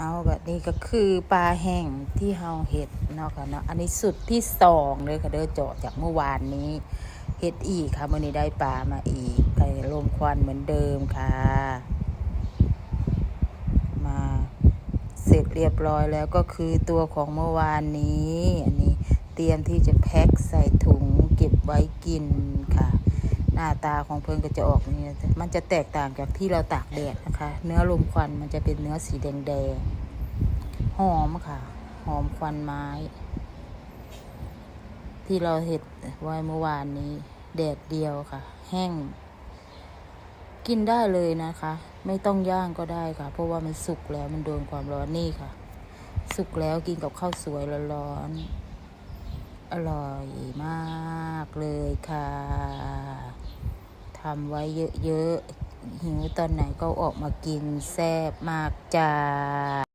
เอาแบบนี้ก็คือปลาแห้งที่เฮาเห็ดเนาะค่ะเนาะอันนี้สุดที่สองเลยค่ะเด้อเจาะจากเมื่อวานนี้เห็ดอีกค่ะมื่อนี้ได้ปลามาอีกไก่ลมควันเหมือนเดิมค่ะ มาเสร็จเรียบร้อยแล้วก็คือตัวของเมื่อวานนี้ อันนี้เตรียมที่จะแพ็คใส่ถุงเก็บไว้กินค่ะ หน้าตาของเพิ่นก็จะออกนี่มันจะแตกต่างจากที่เราตากแดดนะคะ เนื้อลมควันมันจะเป็นเนื้อสีแดงแดงหอมค่ะ หอมควันไม้ ที่เราเห็ดไว้เมื่อวานนี้ แดดเดียวค่ะ แห้ง กินได้เลยนะคะ ไม่ต้องย่างก็ได้ค่ะ เพราะว่ามันสุกแล้วมันโดนความร้อนนี่ค่ะ สุกแล้วกินกับข้าวสวยร้อนๆอร่อยมากเลยค่ะำไว้เยอะๆหิวตอนไหนก็ออกมากินแซ่บมากจ้า